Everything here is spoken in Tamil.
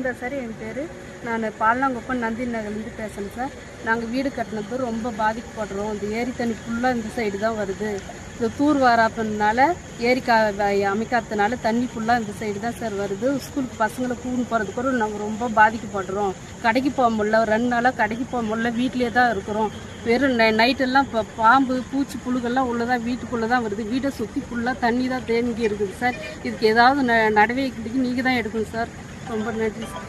இருந்தால் சார் என் பேர் நான் பாலனாங்குப்பம் நந்தி நகர்லேருந்து பேசுகிறேன் சார். நாங்கள் வீடு கட்டினது ரொம்ப பாதிக்கப்படுறோம். இந்த ஏரி தண்ணி ஃபுல்லாக இந்த சைடு தான் வருது. இந்த தூர் வாராப்பனால ஏரி கா அமைக்காததுனால தண்ணி ஃபுல்லாக இந்த சைடு தான் சார் வருது. ஸ்கூலுக்கு பசங்களை கூண்டு போகிறதுக்கு கூட நாங்கள் ரொம்ப பாதிக்கப்படுறோம். கடைக்கு போக முடியல. ஒரு ரெண்டு நாளாக கடைக்கு போக முடியல. வீட்டிலே தான் இருக்கிறோம். வெறும் நை நைட்டெல்லாம் இப்போ பாம்பு பூச்சி புழுகெல்லாம் உள்ளே தான் வீட்டுக்குள்ளே தான் வருது. வீட்டை சுற்றி ஃபுல்லாக தண்ணி தான் தேங்கி இருக்குது சார். இதுக்கு ஏதாவது ந நடவடிக்கைக்கு நீங்கள் தான் எடுக்கணும் சார். ரொம்ப நன்றி சார்